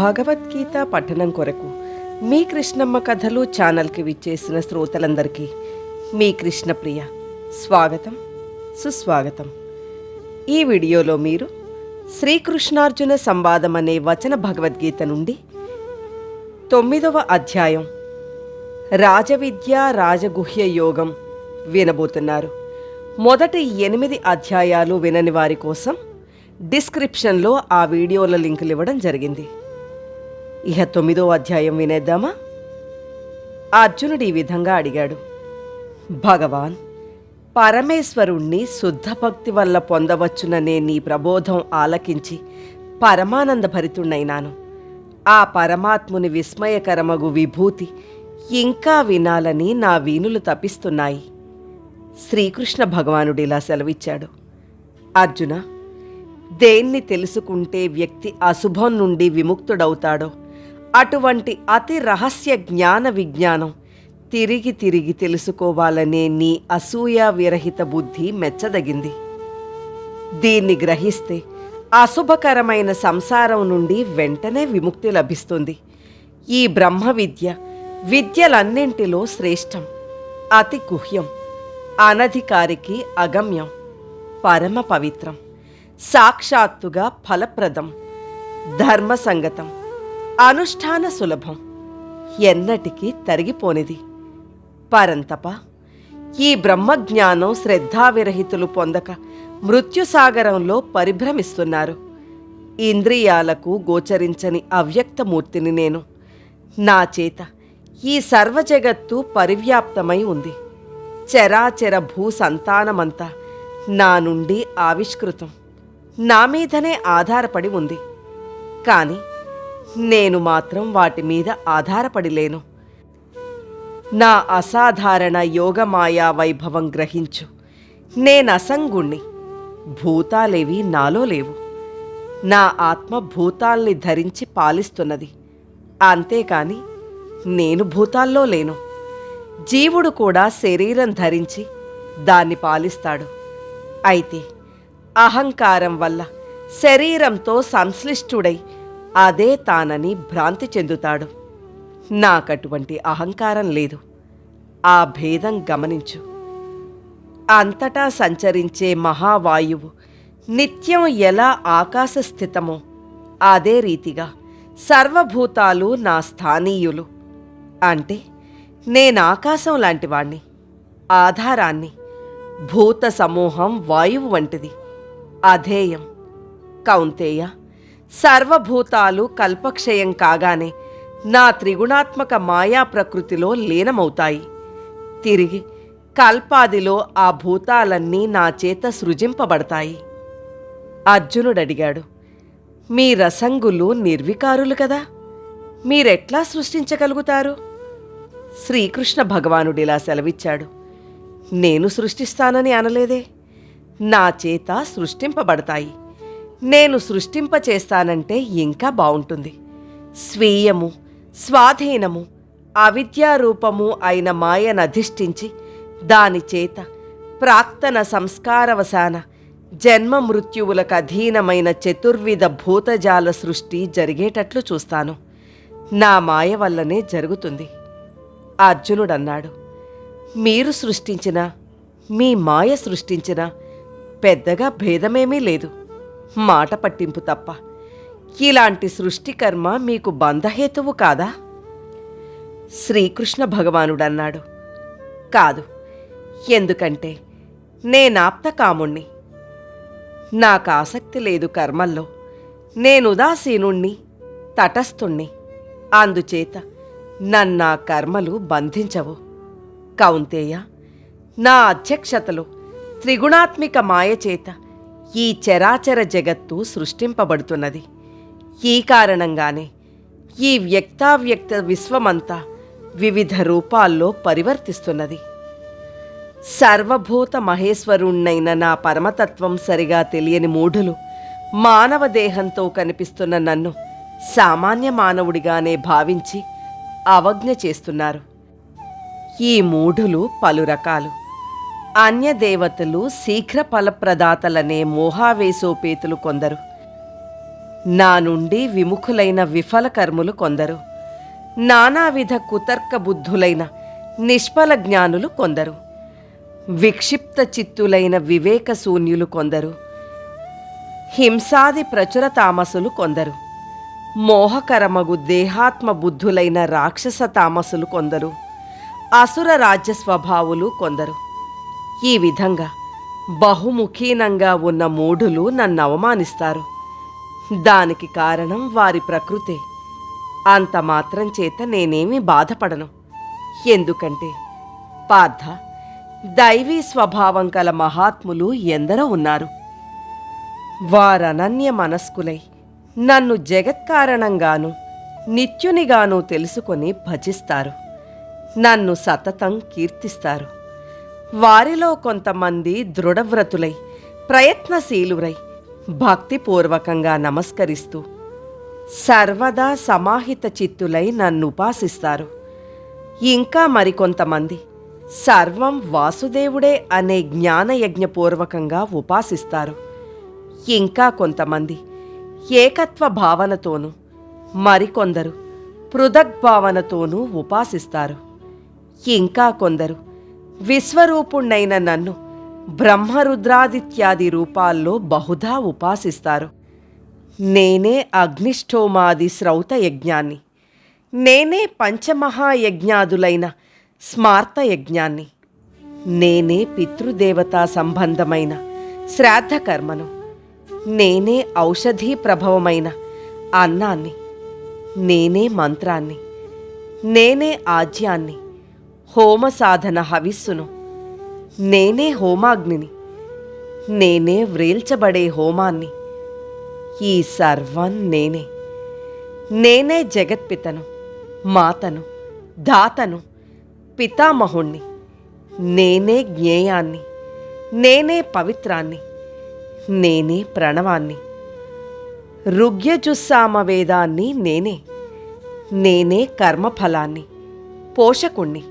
భగవద్గీత పఠనం కొరకు మీ కృష్ణమ్మ కథలు ఛానల్కి విచ్చేసిన శ్రోతలందరికీ మీ కృష్ణప్రియ స్వాగతం సుస్వాగతం. ఈ వీడియోలో మీరు శ్రీకృష్ణార్జున సంవాదం అనే వచన భగవద్గీత నుండి తొమ్మిదవ అధ్యాయం రాజవిద్య రాజగుహ్య యోగం వినబోతున్నారు. మొదటి ఎనిమిది అధ్యాయాలు వినని వారి కోసం డిస్క్రిప్షన్లో ఆ వీడియోల లింకులు ఇవ్వడం జరిగింది. ఇహ తొమ్మిదో అధ్యాయం వినేద్దామా? అర్జునుడు ఈ విధంగా అడిగాడు. భగవాన్ పరమేశ్వరుణ్ణి శుద్ధ భక్తి వల్ల పొందవచ్చుననే నీ ప్రబోధం ఆలకించి పరమానంద భరితుణ్ణైనాను ఆ పరమాత్ముని విస్మయకరమగు విభూతి ఇంకా వినాలని నా వీణులు తపిస్తున్నాయి శ్రీకృష్ణ భగవానుడు ఇలా సెలవిచ్చాడు. అర్జున దేన్ని తెలుసుకుంటే వ్యక్తి అశుభం నుండి విముక్తుడవుతాడో అటువంటి అతి రహస్య జ్ఞాన విజ్ఞానం. తిరిగి తిరిగి తెలుసుకోవాలనే నీ అసూయ విరహిత బుద్ధి మెచ్చదగింది. దీన్ని గ్రహిస్తే అశుభకరమైన సంసారం నుండి వెంటనే విముక్తి లభిస్తుంది. ఈ బ్రహ్మ విద్య విద్యలన్నింటిలో శ్రేష్టం అతి గుహ్యం అనధికారికి అగమ్యం పరమ పవిత్రం సాక్షాత్తుగా ఫలప్రదం ధర్మసంగతం అనుష్ఠాన సులభం. ఎన్నటికీ తరిగిపోనిది. పరంతప ఈ బ్రహ్మజ్ఞానం శ్రద్ధావిరహితులు పొందక మృత్యుసాగరంలో పరిభ్రమిస్తున్నారు. ఇంద్రియాలకు గోచరించని అవ్యక్తమూర్తిని నేను. నా చేత ఈ సర్వజగత్తు పరివ్యాప్తమై ఉంది. చరాచర భూ సంతానమంతా నా నుండి ఆవిష్కృతం. నా మీదనే ఆధారపడి ఉంది. కానీ నేను మాత్రం వాటి మీద ఆధారపడి లేను. నా అసాధారణ యోగమాయా వైభవం గ్రహించు. నేనసంగుణ్ణి భూతాలేవి నాలో లేవు. నా ఆత్మ భూతాల్ని ధరించి పాలిస్తున్నది. అంతేకాని నేను భూతాల్లో లేను. జీవుడు కూడా శరీరం ధరించి దాన్ని పాలిస్తాడు. అయితే అహంకారం వల్ల శరీరంతో సంశ్లిష్టుడై అదే తానని భ్రాంతి చెందుతాడు. నాకటువంటి అహంకారం లేదు. ఆ భేదం గమనించు. అంతటా సంచరించే మహావాయువు నిత్యం ఎలా ఆకాశస్థితమో అదే రీతిగా సర్వభూతాలు నా స్థానీయులు. అంటే నేను ఆకాశం లాంటివాణ్ణి ఆధారాన్ని భూత సమూహం వాయువు వంటిది. అధేయం. కౌంతేయ సర్వభూతాలు కల్పక్షయం కాగానే నా త్రిగుణాత్మక మాయా ప్రకృతిలో లీనమవుతాయి. తిరిగి కల్పాదిలో ఆ భూతాలన్నీ నా చేత సృజింపబడతాయి. అర్జునుడడిగాడు మీ రసంగులు నిర్వికారులు కదా? మీరెట్లా సృష్టించగలుగుతారు? శ్రీకృష్ణ భగవానుడిలా సెలవిచ్చాడు నేను సృష్టిస్తానని అనలేదే. నా చేత సృష్టింపబడతాయి. నేను సృష్టింపచేస్తానంటే ఇంకా బాగుంటుంది స్వీయము స్వాధీనము అవిద్యారూపము అయిన మాయనధిష్ఠించి దాని దానిచేత ప్రాక్తన సంస్కారవసాన జన్మ మృత్యువులకు అధీనమైన చతుర్విధ భూతజాల సృష్టి జరిగేటట్లు చూస్తాను. నా మాయ వల్లనే జరుగుతుంది. అర్జునుడన్నాడు మీరు సృష్టించిన మీ మాయ సృష్టించిన పెద్దగా భేదమేమీ లేదు. మాట పట్టింపు తప్ప. ఇలాంటి సృష్టికర్మ మీకు బంధహేతువు కాదా? శ్రీకృష్ణ భగవానుడన్నాడు. కాదు ఎందుకంటే నేనాప్తకాముణ్ణి. నాకు ఆసక్తి లేదు కర్మల్లో. నేను ఉదాసీనుణ్ణి తటస్థుణ్ణి. అందుచేత నన్నా కర్మలు బంధించవు. కౌంతేయ నా అధ్యక్షతలో త్రిగుణాత్మిక మాయచేత చేత ఈ చరాచర జగత్తు సృష్టింపబడుతున్నది. ఈ కారణంగానే ఈ వ్యక్తావ్యక్త విశ్వమంతా వివిధ రూపాల్లో పరివర్తిస్తున్నది. సర్వభూత మహేశ్వరుణ్ణైన నా పరమతత్వం సరిగా తెలియని మూఢులు మానవ దేహంతో కనిపిస్తున్న నన్ను సామాన్య మానవుడిగానే భావించి అవజ్ఞ చేస్తున్నారు. ఈ మూఢులు పలు రకాలు. అన్యదేవతలు శీఘ్ర ఫలప్రదాతలనే మోహావేశోపేతులు కొందరు. నా నుండి విముఖులైన విఫల కర్ములు కొందరు. నానావిధ కుతర్క బుద్ధులైన నిష్ఫల జ్ఞానులు కొందరు. విక్షిప్త చిత్తులైన వివేక శూన్యులు కొందరు. హింసాది ప్రచుర తామసులు కొందరు. మోహకరమగు దేహాత్మ బుద్ధులైన రాక్షస తామసులు కొందరు. అసుర రాజ్య స్వభావులు కొందరు. ఈ విధంగా బహుముఖీనంగా ఉన్న మూఢులు నన్ను అవమానిస్తారు. దానికి కారణం వారి ప్రకృతే. అంత మాత్రం చేత నేనేమీ బాధపడను. ఎందుకంటే పార్థ దైవీ స్వభావం కల మహాత్ములు ఎందరో ఉన్నారు. వారనన్య మనస్కులై నన్ను జగత్కారణంగాను నిత్యునిగాను తెలుసుకొని భజిస్తారు. నన్ను సతతం కీర్తిస్తారు. వారిలో కొంతమంది దృఢవ్రతులై ప్రయత్నశీలురై భక్తిపూర్వకంగా నమస్కరిస్తూ సర్వదా సమాహిత చిత్తులై నన్ను ఉపాసిస్తారు. ఇంకా మరికొంతమంది సర్వం వాసుదేవుడే అనే జ్ఞానయజ్ఞపూర్వకంగా ఉపాసిస్తారు. ఇంకా కొంతమంది ఏకత్వ భావనతోనూ మరికొందరు పృథగ్భావనతోనూ ఉపాసిస్తారు. ఇంకా కొందరు విశ్వరూపుణ్ణైన నన్ను బ్రహ్మరుద్రాదిత్యాది రూపాల్లో బహుధా ఉపాసిస్తారు. నేనే అగ్నిష్టోమాది శ్రౌత యజ్ఞాన్ని. నేనే పంచమహాయజ్ఞాదులైన స్మార్త యజ్ఞాన్ని. నేనే పితృదేవతా సంబంధమైన శ్రాద్ధకర్మను నేనే ఔషధీ ప్రభవమైన అన్నాన్ని. నేనే మంత్రాన్ని. నేనే ఆజ్యాన్ని. హోమ సాధన హవిస్సును. నేనే హోమాగ్నిని. నేనే వ్రేల్చబడే హోమాన్ని. ఈ సర్వం నేనే. నేనే జగత్పితను మాతను దాతను పితామహుణ్ణి. నేనే జ్ఞేయాన్ని. నేనే పవిత్రాన్ని. నేనే ప్రణవాన్ని. ఋగ్యజుస్సామ వేదాన్ని నేనే. నేనే కర్మఫలాన్ని పోషకుణ్ణి.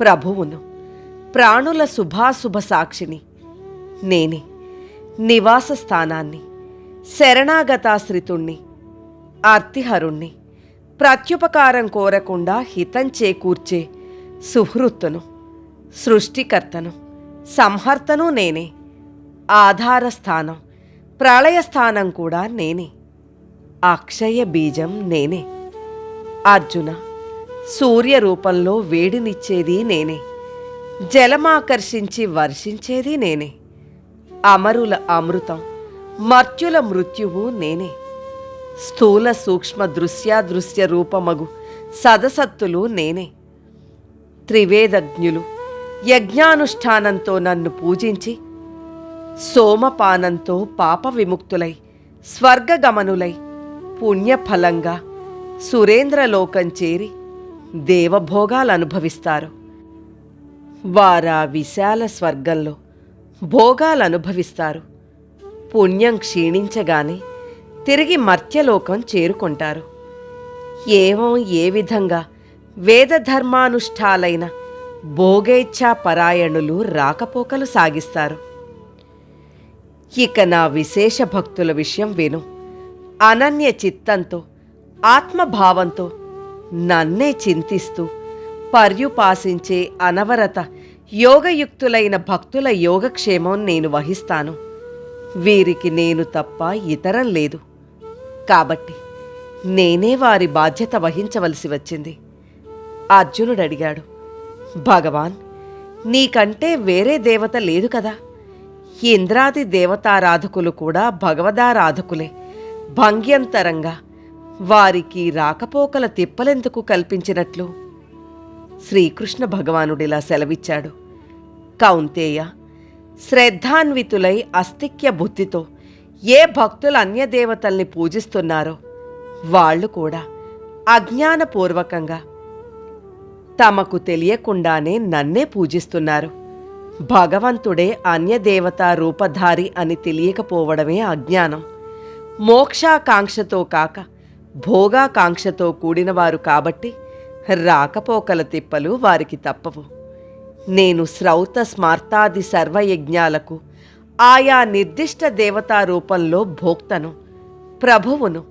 ప్రభువును. ప్రాణుల శుభాశుభ సాక్షిని. నేనే. నివాస స్థానాన్ని. శరణాగతాశ్రితుణ్ణి. అర్తిహరుణ్ణి. ప్రత్యుపకారం కోరకుండా హితం చేకూర్చే సుహృత్తును. సృష్టికర్తను. సంహర్తను నేనే. ఆధారస్థానం. ప్రళయస్థానం కూడా నేనే. అక్షయ బీజం నేనే. అర్జున సూర్య రూపంలో వేడినిచ్చేది నేనే. జలమాకర్షించి వర్షించేది నేనే. అమరుల అమృతం మర్త్యుల మృత్యువు నేనే. స్థూల సూక్ష్మ దృశ్యాదృశ్య రూపమగు సదసత్తులు నేనే. త్రివేదజ్ఞులు యజ్ఞానుష్ఠానంతో నన్ను పూజించి సోమపానంతో పాప విముక్తులై స్వర్గగమనులై పుణ్యఫలంగా సురేంద్రలోకం చేరి దేవభోగాలు అనుభవిస్తారు వారా విశాల స్వర్గంలో భోగాలు అనుభవిస్తారు పుణ్యం క్షీణించగానే తిరిగి మర్త్యలోకం చేరుకుంటారు. ఏమో ఏ విధంగా వేదధర్మానుష్ఠాలైన భోగేచ్ఛా పరాయణులు రాకపోకలు సాగిస్తారు. ఇక నా విశేష భక్తుల విషయం విను. అనన్య చిత్తంతో ఆత్మభావంతో నన్నే చింతిస్తూ పర్యుపాసించే అనవరత యోగయుక్తులైన భక్తుల యోగక్షేమం నేను వహిస్తాను. వీరికి నేను తప్ప ఇతరం లేదు. కాబట్టి నేనే వారి బాధ్యత వహించవలసి వచ్చింది. అర్జునుడు అడిగాడు భగవాన్ నీకంటే వేరే దేవత లేదు కదా. ఇంద్రాది దేవతారాధకులు కూడా భగవదారాధకులే భంగ్యంతరంగా వారికి రాకపోకల తిప్పలెందుకు కల్పించినట్లు? శ్రీకృష్ణ భగవానుడిలా సెలవిచ్చాడు. కౌంతేయ శ్రద్ధాన్వితులై అస్తిక్య బుద్ధితో ఏ భక్తులు అన్యదేవతల్ని పూజిస్తున్నారో వాళ్ళు కూడా అజ్ఞానపూర్వకంగా తమకు తెలియకుండానే నన్నే పూజిస్తున్నారు. భగవంతుడే అన్యదేవత రూపధారి అని తెలియకపోవడమే అజ్ఞానం. మోక్షాకాంక్షతో కాక భోగాకాంక్షతో కూడినవారు కాబట్టి రాకపోకల తిప్పలు వారికి తప్పవు. నేను శ్రౌత స్మార్తాది సర్వయజ్ఞాలకు ఆయా నిర్దిష్ట దేవతా రూపంలో భోక్తను ప్రభువును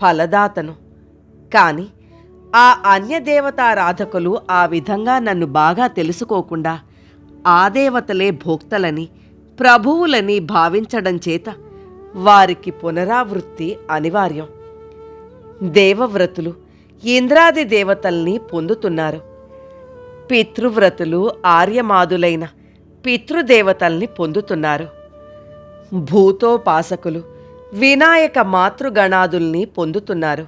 ఫలదాతను. కాని ఆ అన్యదేవతారాధకులు ఆ విధంగా నన్ను బాగా తెలుసుకోకుండా ఆ దేవతలే భోక్తలని ప్రభువులని భావించడం చేత వారికి పునరావృత్తి అనివార్యం. దేవవ్రతులు ఇంద్రాది దేవతల్ని పొందుతున్నారు. పితృవ్రతులు ఆర్యమాదులైన పితృదేవతల్ని పొందుతున్నారు. భూతోపాసకులు వినాయక మాతృగణాదుల్ని పొందుతున్నారు.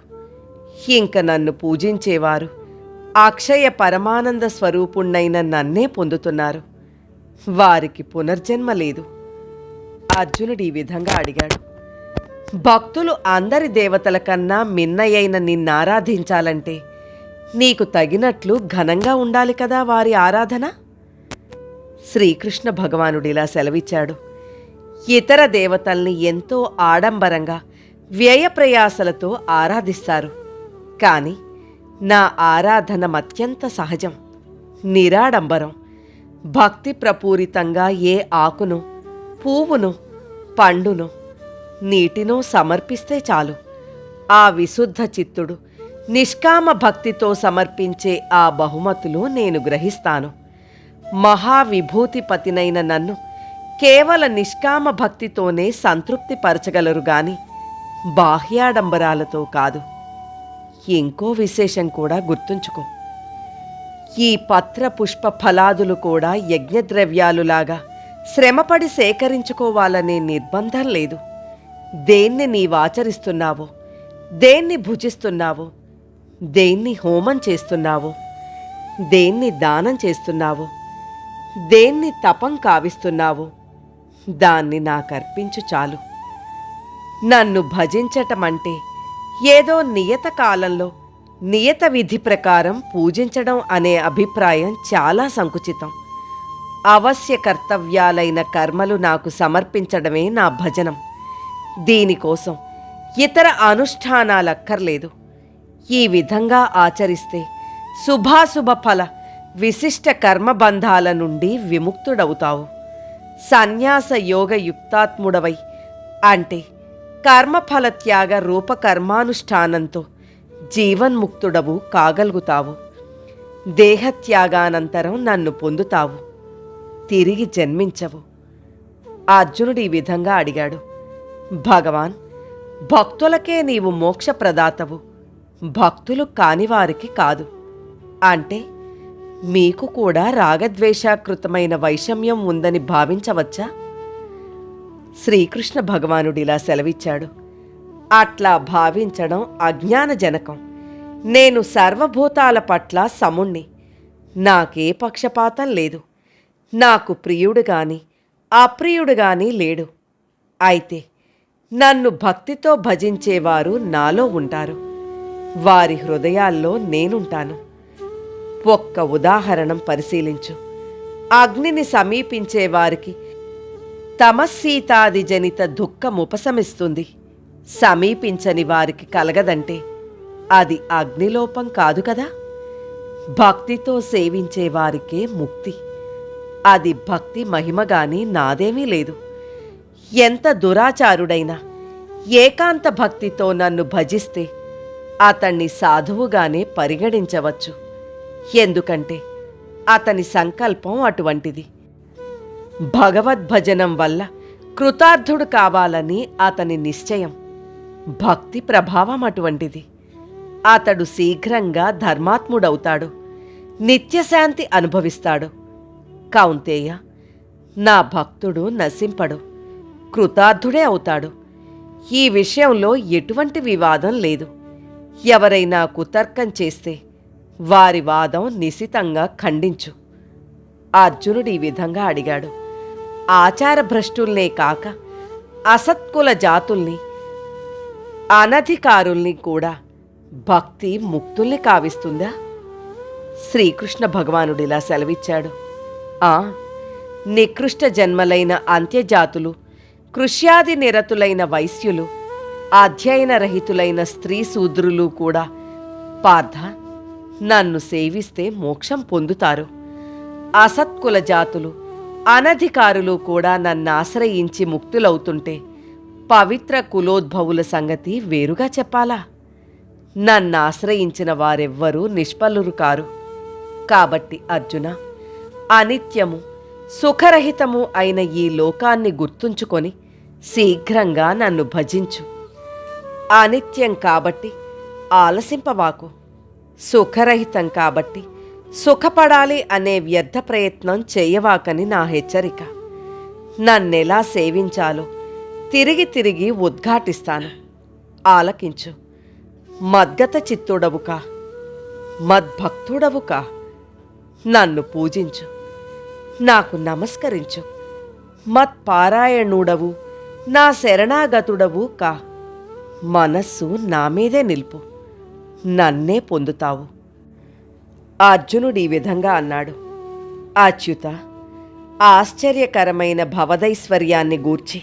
ఇంక నన్ను పూజించేవారు అక్షయ పరమానంద స్వరూపుణ్ణైన నన్నే పొందుతున్నారు. వారికి పునర్జన్మ లేదు. అర్జునుడు ఈ విధంగా అడిగాడు. భక్తులు అందరి దేవతల కన్నా మిన్నయైన నిన్నారాధించాలంటే నీకు తగినట్లు ఘనంగా ఉండాలి కదా వారి ఆరాధన? శ్రీకృష్ణ భగవానుడిలా సెలవిచ్చాడు. ఇతర దేవతల్ని ఎంతో ఆడంబరంగా వ్యయప్రయాసలతో ఆరాధిస్తారు. కానీ నా ఆరాధన అత్యంత సహజం నిరాడంబరం. భక్తి ప్రపూరితంగా ఏ ఆకును పువ్వును పండును నీటినో సమర్పిస్తే చాలు. ఆ విశుద్ధ చిత్తుడు నిష్కామ భక్తితో సమర్పించే ఆ బహుమతులు నేను గ్రహిస్తాను. మహావిభూతిపతినైన నన్ను కేవల నిష్కామ భక్తితోనే సంతృప్తి పరచగలరు గాని బాహ్యాడంబరాలతో కాదు. ఇంకో విశేషం కూడా గుర్తుంచుకో. ఈ పత్ర పుష్ప ఫలాదులు కూడా యజ్ఞద్రవ్యాలులాగా శ్రమపడి సేకరించుకోవాలనే నిర్బంధం లేదు. దేన్ని నీవాచరిస్తున్నావో దేన్ని భుజిస్తున్నావు? దేన్ని హోమం చేస్తున్నావు? దేన్ని దానం చేస్తున్నావు? దేన్ని తపం కావిస్తున్నావు? దాన్ని నాకర్పించు చాలు. నన్ను భజించటమంటే ఏదో నియత కాలంలో నియత విధి ప్రకారం పూజించడం అనే అభిప్రాయం చాలా సంకుచితం. అవశ్య కర్తవ్యాలైన కర్మలు నాకు సమర్పించడమే నా భజనం. దీనికోసం ఇతర అనుష్ఠానాలక్కర్లేదు. ఈ విధంగా ఆచరిస్తే శుభాశుభ ఫల విశిష్ట కర్మబంధాల నుండి విముక్తుడవుతావు. సన్యాస యోగ యుక్తాత్ముడవై అంటే కర్మఫల త్యాగ రూపకర్మానుష్ఠానంతో జీవన్ముక్తుడవు కాగలుగుతావు. దేహత్యాగానంతరం నన్ను పొందుతావు. తిరిగి జన్మించవు. అర్జునుడు ఈ విధంగా అడిగాడు. భగవాన్ భక్తులకే నీవు మోక్షప్రదాతవు. భక్తులు కానివారికి కాదు. అంటే మీకు కూడా రాగద్వేషాకృతమైన వైషమ్యం ఉందని భావించవచ్చా? శ్రీకృష్ణ భగవానుడిలా సెలవిచ్చాడు. అట్లా భావించడం అజ్ఞానజనకం. నేను సర్వభూతాల పట్ల సముణ్ణి. నాకే పక్షపాతం లేదు. నాకు ప్రియుడు గాని అప్రియుడు గాని లేడు. అయితే నన్ను భక్తితో భజించేవారు నాలో ఉంటారు. వారి హృదయాల్లో నేనుంటాను. ఒక్క ఉదాహరణం పరిశీలించు. అగ్నిని సమీపించే వారికి తమస్సీతాది జనిత దుఃఖం ఉపశమిస్తుంది. సమీపించని వారికి కలగదంటే అది అగ్నిలోపం కాదు కదా? భక్తితో సేవించే వారికే ముక్తి. అది భక్తి మహిమగాని నాదేమీ లేదు. ఎంత దురాచారుడైనా ఏకాంత భక్తితో నన్ను భజిస్తే అతన్ని సాధువుగానే పరిగణించవచ్చు. ఎందుకంటే అతని సంకల్పం అటువంటిది. భగవద్భజనం వల్ల కృతార్థుడు కావాలని అతని నిశ్చయం భక్తి ప్రభావం అటువంటిది. అతడు శీఘ్రంగా ధర్మాత్ముడవుతాడు నిత్యశాంతి అనుభవిస్తాడు. కౌంతేయ నా భక్తుడు నశింపడు. కృతార్థుడే అవుతాడు. ఈ విషయంలో ఎటువంటి వివాదం లేదు. ఎవరైనా కుతర్కం చేస్తే వారి వాదం నిశితంగా ఖండించు. అర్జునుడు ఈ విధంగా అడిగాడు. ఆచారభ్రష్టుల్నే కాక అసత్కుల జాతుల్ని అనధికారుల్ని కూడా భక్తి ముక్తుల్ని కావిస్తుందా? శ్రీకృష్ణ భగవానుడిలా సెలవిచ్చాడు. ఆ నికృష్ట జన్మలైన అంత్యజాతులు కృష్యాది నిరతులైన వైశ్యులు అధ్యయనరహితులైన స్త్రీ శూద్రులు కూడా పార్థ నన్ను సేవిస్తే మోక్షం పొందుతారు. అసత్కుల జాతులు అనధికారులు కూడా నన్ను ఆశ్రయించి ముక్తులవుతుంటే పవిత్ర కులోద్భవుల సంగతి వేరుగా చెప్పాలా? నన్ను ఆశ్రయించిన వారెవ్వరూ నిష్ఫలురు కారు. కాబట్టి అర్జున అనిత్యము సుఖరహితము అయిన ఈ లోకాన్ని గుర్తుంచుకొని శీఘ్రంగా నన్ను భజించు. అనిత్యం కాబట్టి ఆలసింపవాకు సుఖరహితం కాబట్టి సుఖపడాలి అనే వ్యర్థ ప్రయత్నం చేయవాకని నా హెచ్చరిక. నన్నెలా సేవించాలో తిరిగి తిరిగి ఉద్ఘాటిస్తాను. ఆలకించు. మద్గత చిత్తుడవుకా. మద్భక్తుడవుకా. నన్ను పూజించు. నాకు నమస్కరించు. మత్పారాయణుడవు నా శరణాగతుడవు కా. మనస్సు నా మీదే నిలుపు. నన్నే పొందుతావు. అర్జునుడు ఈ విధంగా అన్నాడు. అచ్యుత ఆశ్చర్యకరమైన భవదైశ్వర్యాన్ని గూర్చి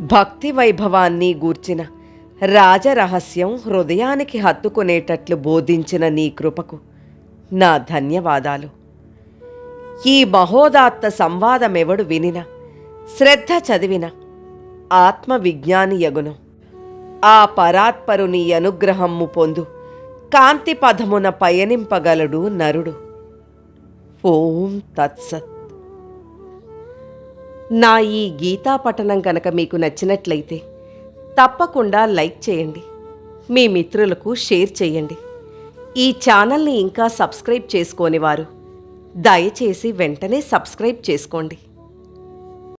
భక్తి వైభవాన్ని గూర్చిన రాజరహస్యం హృదయానికి హత్తుకునేటట్లు బోధించిన నీ కృపకు నా ధన్యవాదాలు. ఈ మహోదాత్త సంవాదమెవడు వినిన? శ్రద్ధ చదివిన? ఆత్మవిజ్ఞాని యగును. ఆ పరాత్పరుని అనుగ్రహము పొందు కాంతి పదమున పయనింపగలడు నరుడు. ఓం తత్సత్. నా ఈ గీతా పఠనం కనుక మీకు నచ్చినట్లయితే తప్పకుండా లైక్ చేయండి. మీ మిత్రులకు షేర్ చేయండి. ఈ ఛానల్ని ఇంకా సబ్స్క్రైబ్ చేసుకోని వారు దయచేసి వెంటనే సబ్స్క్రైబ్ చేసుకోండి.